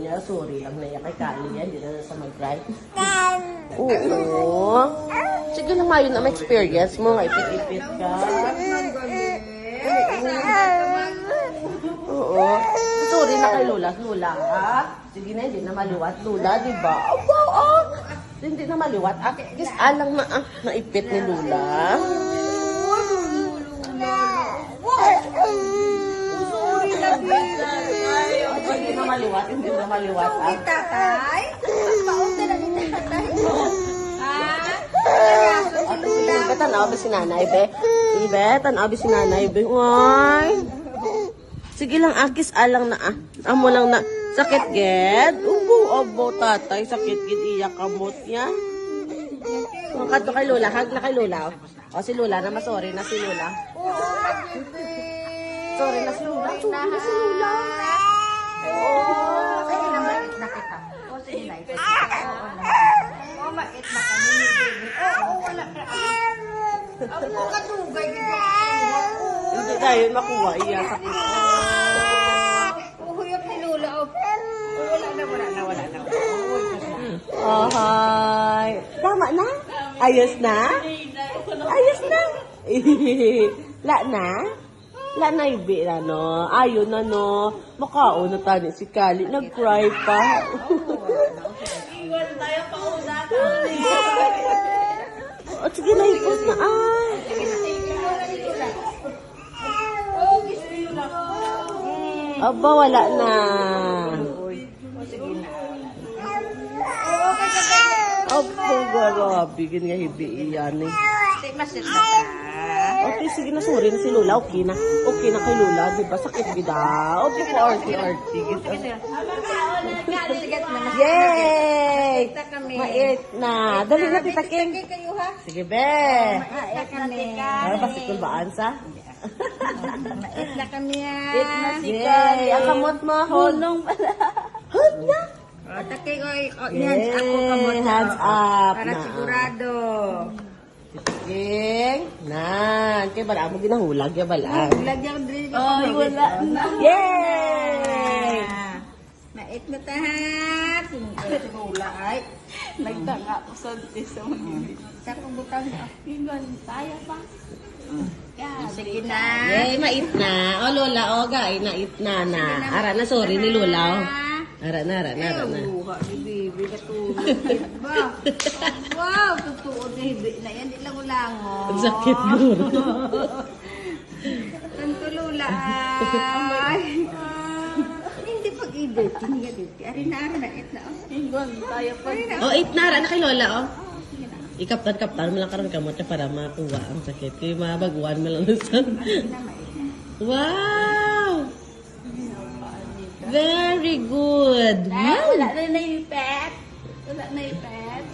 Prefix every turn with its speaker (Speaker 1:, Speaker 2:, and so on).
Speaker 1: niya. Sorry lang na kay Kali yan. Hindi na sa mag-cry. Oo. Sige nga yun ang experience mo. Ipit-ipit ka. Oo. Sorry na kay Lola. Lola, ha? Sige na, hindi na maliwat. Lola, di ba? Aba, ah. Hindi na maliwat. Ah, alang na, ah, naipit ni Lola. Hindi na maliwat, hindi na maliwat. Ah.
Speaker 2: Tatay? Paon na lang ni tatay. Ha?
Speaker 1: Ate, sige, Ibe, tanaw ba si nanay, be? Ibe, tanaw ba si nanay, be? Uy. Sige lang, akis alang na, ah. Amo lang na. Sakit, ged? Ubo, abo, tatay. Sakit, ged, iyak kamot niya. Ang kato kay Lola, hag na kay Lola. O, si Lola na, sorry na si Lola. Sorry na si Lola. Sorry na si Lola.
Speaker 2: Oh, sige na, mait na kita. O, sige na, ito. Oo na. O, mait na kami ni baby. Oo, wala ka. Ang mga ba?
Speaker 1: Hindi tayo makuha, iya, sakit.
Speaker 2: Uhuyap ni Lula. O, wala na, wala na, wala na.
Speaker 1: Oh, hi. Tama na? Ayos na? Ayos na? La na? La na ibi na, no? Ayun na, no? Makao na tani si Kali. Nag-cry pa. Oh, sige na, ipos na. Ah. Aba, wala na. Opo, grabe. Ganyan nga hibi iyan eh.
Speaker 2: Sige, masit na.
Speaker 1: Okay, sige na, sorry na si Lola. Okay na. Okay na kay Lola, di ba? Sakit gida. Okay po, arty, arty.
Speaker 2: Sige na, mas.
Speaker 1: Yay! Mait na. Dali na, Tita King.
Speaker 2: Sige
Speaker 1: be.
Speaker 2: Mait na kami.
Speaker 1: Para ba si Kulbaan sa?
Speaker 2: Mait na kami, ha?
Speaker 1: Yay! Ang kamot mo, hulong pala. Hold na.
Speaker 2: O, takay, oy. O, hands up ko kamot.
Speaker 1: Hands up
Speaker 2: Para
Speaker 1: na.
Speaker 2: sigurado.
Speaker 1: King. Nan. Kaya bala mo ginahulag. Kaya bala.
Speaker 2: Lagyan ko din.
Speaker 1: Ay, wala na. Yay!
Speaker 2: Mait na tahat. Sigula ay.
Speaker 3: Nagtanga ko sa sa mga
Speaker 2: Sa kong butang na.
Speaker 3: Ingon, tayo pa.
Speaker 2: Sige na.
Speaker 1: Yay, mait na. O, Lola, o, gay, nait na na. Ara na, sorry ni Lola, o. Ara na, ara na, ara na.
Speaker 2: Bibi katulog. Ba? Wow, totoo na hibi na yan. Di lang ulangon.
Speaker 1: Ang sakit guro.
Speaker 2: Tanto lula ay. Hindi pag-ibig. Hindi nga dito. Ari na, ari na. It na. oh.
Speaker 3: Ingon, tayo pa.
Speaker 2: Ari na.
Speaker 1: O, eight na, kay Lola, o. Ikaptan-kaptan mo lang karon kamot niya para makuha ang sakit. Kaya mabaguan mo lang sa... Wow! Very good.
Speaker 3: Ah, wala na na yung pet. Wala na yung pet.